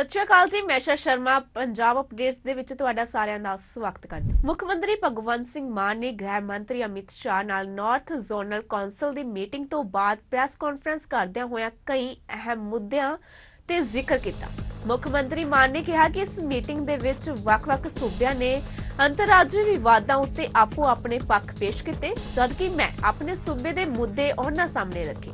ਸਤਿ ਸ਼੍ਰੀ ਅਕਾਲ ਜੀ, ਮੈਂ ਸ਼ਾ ਸ਼ਰਮਾ। ਪੰਜਾਬ ਅਪਡੇਟਸ ਦੇ ਵਿੱਚ ਤੁਹਾਡਾ ਸਾਰਿਆਂ ਦਾ ਸਵਾਗਤ ਕਰਦੀ ਹਾਂ। ਮੁੱਖ ਮੰਤਰੀ ਭਗਵੰਤ ਸਿੰਘ ਮਾਨ ਨੇ ਗ੍ਰਹਿ ਮੰਤਰੀ ਅਮਿਤ ਸ਼ਾਹ ਨਾਲ ਨਾਰਥ ਜ਼ੋਨਲ ਕੌਂਸਲ ਦੀ ਮੀਟਿੰਗ ਤੋਂ ਬਾਅਦ ਪ੍ਰੈਸ ਕਾਨਫਰੰਸ ਕਰਦਿਆਂ ਹੋਇਆਂ ਕਈ ਅਹਿਮ ਮੁੱਦਿਆਂ ਤੇ ਜ਼ਿਕਰ ਕੀਤਾ। ਮੁੱਖ ਮੰਤਰੀ ਮਾਨ ਨੇ ਕਿਹਾ ਕਿ ਇਸ ਮੀਟਿੰਗ ਦੇ ਵਿੱਚ ਵੱਖ-ਵੱਖ ਸੂਬਿਆਂ ਨੇ ਅੰਤਰਰਾਜੀ ਵਿਵਾਦਾਂ ਉੱਤੇ ਆਪੋ ਆਪਣੇ ਪੱਖ ਪੇਸ਼ ਕੀਤੇ, ਜਦਕਿ ਮੈਂ ਆਪਣੇ ਸੂਬੇ ਦੇ ਮੁੱਦੇ ਉਹਨਾਂ ਸਾਹਮਣੇ ਰੱਖੇ।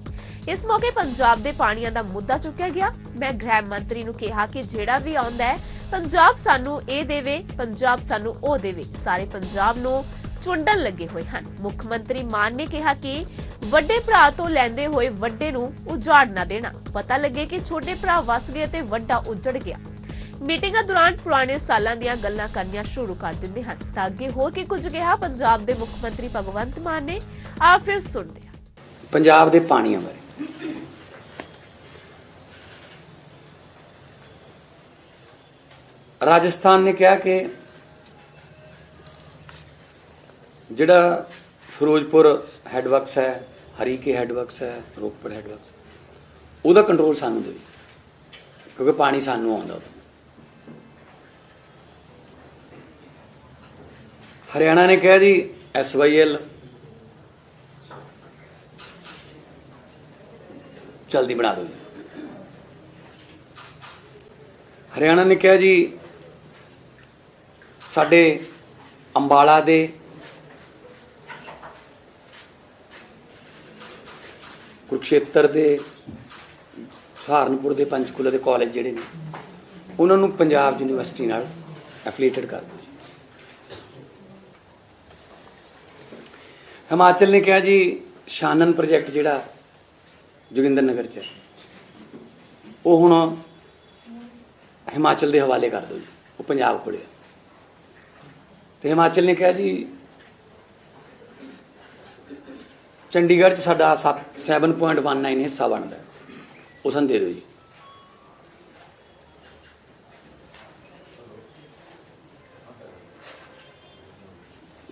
ਇਸ ਮੌਕੇ ਪੰਜਾਬ ਦੇ ਪਾਣੀਆਂ ਦਾ ਮੁੱਦਾ ਚੁੱਕਿਆ ਗਿਆ। ਮੈਂ ਗ੍ਰਹਿ ਮੰਤਰੀ ਨੂੰ ਕਿਹਾ ਕਿ ਜਿਹੜਾ ਵੀ ਆਉਂਦਾ ਹੈ, ਪੰਜਾਬ ਸਾਨੂੰ ਇਹ ਦੇਵੇ, ਪੰਜਾਬ ਸਾਨੂੰ ਉਹ ਦੇਵੇ। ਸਾਰੇ ਪੰਜਾਬ ਨੂੰ ਚੁੰਡਣ ਲੱਗੇ ਹੋਏ ਹਨ। ਮੁੱਖ ਮੰਤਰੀ ਮਾਨ ਨੇ ਕਿਹਾ ਕਿ ਵੱਡੇ ਭਰਾ ਤੋਂ ਲੈਂਦੇ ਹੋਏ ਵੱਡੇ ਨੂੰ ਉਜਾੜ ਨਾ ਦੇਣਾ। ਪਤਾ ਲੱਗੇ ਕਿ ਛੋਟੇ ਭਰਾ ਵਸ ਗਏ ਤੇ ਵੱਡਾ ਉਜੜ ਗਿਆ। ਮੀਟਿੰਗਾਂ ਦੌਰਾਨ ਪੁਰਾਣੇ ਸਾਲਾਂ ਦੀਆਂ ਗੱਲਾਂ ਕਰਨੀਆਂ ਸ਼ੁਰੂ ਕਰ ਦਿੰਦੇ ਹਨ। ਤਾਂ ਅੱਗੇ ਹੋ ਕੀ ਕੁਝ ਕਿਹਾ? ਪੰਜਾਬ ਦੇ ਮੁੱਖ ਮੰਤਰੀ ਭਗਵੰਤ ਮਾਨ ਨੇ। ਆ ਫਿਰ ਸੁਣਦੇ ਹਾਂ। ਪੰਜਾਬ ਦੇ ਪਾਣੀਆਂ ਬਾਰੇ। ਰਾਜਸਥਾਨ ਨੇ ਕਿਹਾ ਕਿ ਜਿਹੜਾ ਫਿਰੋਜ਼ਪੁਰ ਹੈਡਵਰਕਸ ਹੈ, ਹਰੀਕੇ ਹੈਡਵਰਕਸ ਹੈ, ਰੋਪੜ ਹੈਡਵਰਕਸ ਉਹਦਾ ਕੰਟਰੋਲ ਸਾਨੂੰ ਦੇ ਕਿਉਂਕਿ ਪਾਣੀ ਸਾਨੂੰ ਆਉਂਦਾ ਉੱਥੋਂ। ਹਰਿਆਣਾ ਨੇ ਕਿਹਾ ਜੀ ਐਸਵਾਈਐਲ ਜਲਦੀ ਬਣਾ ਦਿਓ ਹਰਿਆਣਾ ਨੇ ਕਿਹਾ ਜੀ ਸਾਡੇ ਅੰਬਾਲਾ ਦੇ ਕੁਰਕਸ਼ੇਤਰ ਦੇ, ਸਹਾਰਨਪੁਰ ਦੇ ਪੰਚਕੂਲਾ ਦੇ ਕਾਲਜ ਜਿਹੜੇ ਨੇ, ਉਹਨਾਂ ਨੂੰ ਪੰਜਾਬ ਯੂਨੀਵਰਸਿਟੀ ਨਾਲ ਐਫੀਲੀਏਟਡ ਕਰ ਦਿਓ ਜੀ ਹਿਮਾਚਲ ਨੇ ਕਿਹਾ ਜੀ, ਸ਼ਾਨਨ ਪ੍ਰੋਜੈਕਟ ਜਿਹੜਾ ਜੋਗਿੰਦਰ ਨਗਰ ਚ ਉਹ ਹੁਣ ਹਿਮਾਚਲ ਦੇ ਹਵਾਲੇ ਕਰ ਦਿਓ ਜੀ, ਉਹ ਪੰਜਾਬ ਕੋਲੇ ਹੈ। ਤੇ ਹਿਮਾਚਲ ਨੇ ਕਿਹਾ ਜੀ, ਚੰਡੀਗੜ੍ਹ ਚ ਸਾਡਾ ਸੱਤ- 7.19 ਹਿੱਸਾ ਬਣਦਾ। ਹੈ। ਉਹ ਸਾਨੂੰ ਦੇ ਦਿਓ ਜੀ।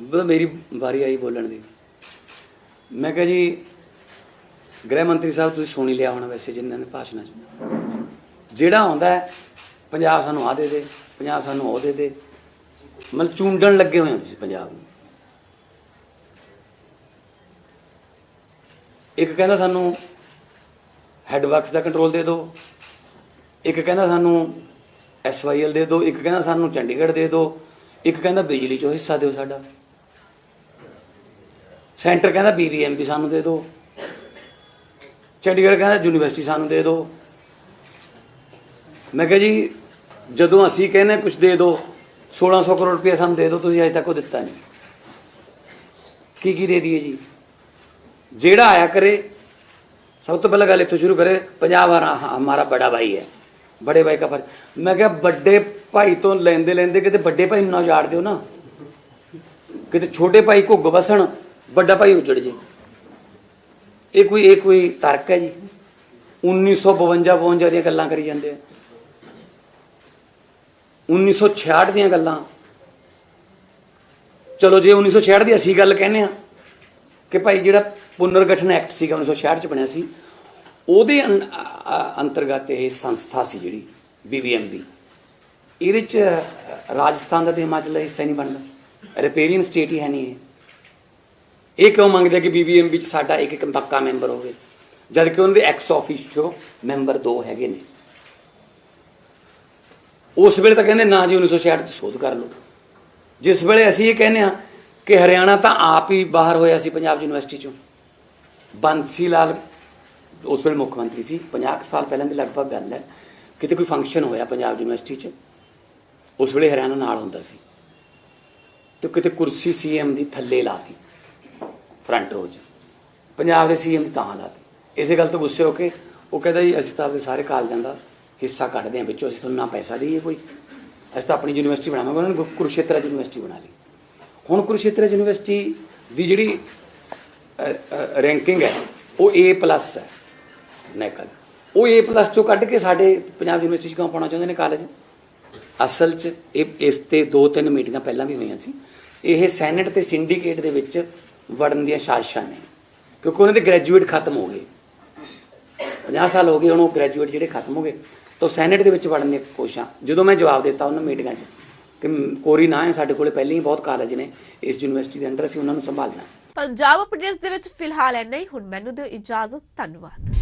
ਬਸ ਮੇਰੀ ਵਾਰੀ ਆਈ ਬੋਲਣ ਦੀ। ਮੈਂ ਕਿਹਾ ਜੀ, ਗ੍ਰਹਿ ਮੰਤਰੀ ਸਾਹਿਬ ਤੁਸੀਂ ਸੁਣੀ ਲਿਆ ਹੋਣਾ ਵੈਸੇ ਜਿੰਨਾਂ ਨੇ ਭਾਸ਼ਣਾਂ 'ਚ। ਜਿਹੜਾ ਆਉਂਦਾ ਪੰਜਾਬ ਸਾਨੂੰ ਆ ਦੇ ਦੇ ਪੰਜਾਬ ਸਾਨੂੰ ਉਹ ਦੇ ਦੇ। ਮਤਲਬ ਚੁੰਡਣ ਲੱਗੇ ਹੋਏ ਹੋ ਤੁਸੀਂ ਪੰਜਾਬ ਨੂੰ। ਇੱਕ ਕਹਿੰਦਾ ਸਾਨੂੰ ਹੈਡਵਰਕਸ ਦਾ ਕੰਟਰੋਲ ਦੇ ਦਿਓ, ਇੱਕ ਕਹਿੰਦਾ ਸਾਨੂੰ ਐਸਵਾਈਐਲ ਦੇ ਦਿਓ, ਇੱਕ ਕਹਿੰਦਾ ਸਾਨੂੰ ਚੰਡੀਗੜ੍ਹ ਦੇ ਦਿਓ, ਇੱਕ ਕਹਿੰਦਾ ਬਿਜਲੀ ਚੋਂ ਹਿੱਸਾ ਦਿਓ ਸਾਡਾ। ਸੈਂਟਰ ਕਹਿੰਦਾ ਬੀਬੀਐਮਪੀ ਸਾਨੂੰ ਦੇ ਦਿਓ, ਚੰਡੀਗੜ੍ਹ ਕਹਿੰਦਾ ਯੂਨੀਵਰਸਿਟੀ ਸਾਨੂੰ ਦੇ ਦਿਓ। ਮੈਂ ਕਿਹਾ ਜੀ, ਜਦੋਂ ਅਸੀਂ ਕਹਿੰਦੇ ਕੁਝ ਦੇ ਦਿਓ 1600 ਕਰੋੜ ਰੁਪਏ ਸਾਨੂੰ ਦੇ ਦਿਓ, ਤੁਸੀਂ ਅਜੇ ਤੱਕ ਉਹ ਦਿੱਤਾ ਨਹੀਂ। ਕੀ ਕੀ ਦੇ ਦਈਏ ਜੀ? ਜਿਹੜਾ ਆਇਆ ਕਰੇ, ਸਭ ਤੋਂ ਪਹਿਲਾਂ ਗੱਲ ਇੱਥੋਂ ਸ਼ੁਰੂ ਕਰੇ ਪੰਜਾਬ ਹਰਾ- ਹਮਾਰਾ ਬੜਾ ਭਾਈ ਹੈ, ਬੜੇ ਭਾਈ ਦਾ ਫਰਜ਼ ਮੈਂ ਕਿਹਾ, ਵੱਡੇ ਭਾਈ ਤੋਂ ਲੈਂਦੇ ਲੈਂਦੇ ਕਿਤੇ ਵੱਡੇ ਭਾਈ ਨੂੰ ਨਾ ਉਜਾੜ ਦਿਓ ਨਾ। ਕਿਤੇ ਛੋਟੇ ਭਾਈ ਘੁੱਗ ਵਸਣ, ਵੱਡਾ ਭਾਈ ਉਜੜ ਜੇ। ਇਹ ਕੋਈ ਇਹ ਕੋਈ ਤਰਕ ਹੈ ਜੀ। 1952 52 ਦੀਆਂ ਗੱਲਾਂ ਕਰੀ ਜਾਂਦੇ ਆ। 1966 ਦੀਆਂ ਗੱਲਾਂ। ਚਲੋ ਜੇ 1966 ਦੀ ਅਸੀਂ ਗੱਲ ਕਹਿੰਦੇ ਆ ਕਿ ਭਾਈ ਜਿਹੜਾ ਪੁਨਰਗਠਨ ਐਕਟ ਸੀਗਾ 1966 ਚ ਬਣਿਆ ਸੀ, ਉਹਦੇ ਅੰ- ਅੰਤਰਗਤ ਇਹ ਸੰਸਥਾ ਸੀ ਜਿਹੜੀ ਬੀਬੀਐਮਬੀ ਇਹਦੇ ਚ ਰਾਜਸਥਾਨ ਦਾ ਤੇ ਹਿਮਾਚਲ ਦਾ ਹਿੱਸਾ ਹੀ ਨਹੀਂ ਬਣਦਾ। ਰਿਪੇਰੀਅਨ ਸਟੇਟ ਹੀ ਹੈ ਨਹੀਂ ਇਹ। ਇਹ ਕਿਉਂ ਮੰਗਦੇ ਕਿ ਬੀਬੀਐਮਬੀ ਚ ਸਾਡਾ ਇੱਕ ਇੱਕ ਪੱਕਾ ਮੈਂਬਰ ਹੋਵੇ? ਜਦ ਕਿ ਉਹਨਾਂ ਦੇ ਐਕਸ ਆਫੀਸ਼ੀਓ ਮੈਂਬਰ ਦੋ ਹੈਗੇ ਨੇ। ਉਸ ਵੇਲੇ ਤਾਂ ਕਹਿੰਦੇ ਨਾ ਜੀ 1966 ਚ ਸੋਧ ਕਰ ਲਓ। ਜਿਸ ਵੇਲੇ ਅਸੀਂ ਇਹ ਕਹਿੰਦੇ ਆ ਕਿ ਹਰਿਆਣਾ ਤਾਂ ਆਪ ਹੀ ਬਾਹਰ ਹੋਇਆ ਸੀ ਪੰਜਾਬ ਯੂਨੀਵਰਸਿਟੀ ਚੋਂ। ਬੰਸੀ ਲਾਲ ਉਸ ਵੇਲੇ ਮੁੱਖ ਮੰਤਰੀ ਸੀ। 50 ਕੁ ਸਾਲ ਪਹਿਲਾਂ ਦੀ ਲਗਭਗ ਗੱਲ ਹੈ। ਕਿਤੇ ਕੋਈ ਫੰਕਸ਼ਨ ਹੋਇਆ ਪੰਜਾਬ ਯੂਨੀਵਰਸਿਟੀ 'ਚ, ਉਸ ਵੇਲੇ ਹਰਿਆਣਾ ਨਾਲ ਹੁੰਦਾ ਸੀ। ਤੇ ਕਿਤੇ ਕੁਰਸੀ ਸੀਐਮ ਦੀ ਥੱਲੇ ਲਾਤੀ ਫਰੰਟ ਰੋਜ ਪੰਜਾਬ ਦੇ ਸੀਐਮ ਤਾਂ ਲਾਤੀ ਇਸੇ ਗੱਲ ਤੋਂ ਗੁੱਸੇ ਹੋ ਕੇ ਉਹ ਕਹਿੰਦਾ ਜੀ ਅਸੀਂ ਤਾਂ ਆਪਣੇ ਸਾਰੇ ਕਾਲਜਾਂ ਦਾ ਹਿੱਸਾ ਕੱਢਦੇ ਹਾਂ ਵਿੱਚੋਂ, ਅਸੀਂ ਤੁਹਾਨੂੰ ਨਾ ਪੈਸਾ ਦਈਏ ਕੋਈ। ਅਸੀਂ ਤਾਂ ਆਪਣੀ ਯੂਨੀਵਰਸਿਟੀ ਬਣਾਵਾਂਗੇ, ਉਹਨਾਂ ਨੇ ਕੁਰੂਕਸ਼ੇਤਰ ਯੂਨੀਵਰਸਿਟੀ ਬਣਾ ਲਈ। ਹੁਣ ਕੁਰੂਕਸ਼ੇਤਰ ਯੂਨੀਵਰਸਿਟੀ ਦੀ ਜਿਹੜੀ ਰੈਂਕਿੰਗ ਹੈ, ਉਹ A+ ਹੈ, ਨੈਕਲ। ਉਹ A+ ਚੋਂ ਕੱਢ ਕੇ ਸਾਡੇ ਪੰਜਾਬ ਯੂਨੀਵਰਸਿਟੀ 'ਚ ਕਿਉਂ ਪਾਉਣਾ ਚਾਹੁੰਦੇ ਨੇ ਕਾਲਜ ਅਸਲ 'ਚ ਇਹ, ਇਸ ਤੇ ਦੋ ਤਿੰਨ ਮੀਟਿੰਗਾਂ ਪਹਿਲਾਂ ਵੀ ਹੋਈਆਂ ਸੀ। ਇਹ ਸੈਨੇਟ ਤੇ ਸਿੰਡੀਕੇਟ ਦੇ ਵਿੱਚ ਵੜਨ ਦੀਆਂ ਸਾਜ਼ਿਸ਼ਾਂ ਨੇ, ਕਿਉਂਕਿ ਉਹਨਾਂ ਦੇ ਗ੍ਰੈਜੂਏਟ ਖਤਮ ਹੋ ਗਏ। 50 ਸਾਲ ਹੋ ਗਏ ਉਹਨੂੰ ਗ੍ਰੈਜੂਏਟ ਜਿਹੜੇ ਖਤਮ ਹੋ ਗਏ। ਤਾਂ ਸੈਨੇਟ ਦੇ ਵਿੱਚ ਵੜਨ ਦੀ ਕੋਸ਼ਿਸ਼ਾਂ। ਜਦੋਂ ਮੈਂ ਜਵਾਬ ਦਿੱਤਾ ਉਹਨਾਂ ਮੀਟਿੰਗਾਂ 'ਚ ਕਿ ਕੋਰੀ ਨਾ ਹੈ, ਸਾਡੇ ਕੋਲੇ ਪਹਿਲਾਂ ਹੀ ਬਹੁਤ ਕਾਲਜ ਨੇ, ਇਸ ਯੂਨੀਵਰਸਿਟੀ ਦੇ ਅੰਡਰ ਅਸੀਂ ਉਹਨਾਂ ਨੂੰ ਸੰਭਾਲਣਾ ਪੰਜਾਬ ਅਪਡੇਟਸ ਦੇ ਵਿੱਚ ਫਿਲਹਾਲ ਐ ਨਹੀਂ ਹੁਣ ਮੈਨੂੰ ਦਿਓ ਇਜਾਜ਼ਤ, ਧੰਨਵਾਦ।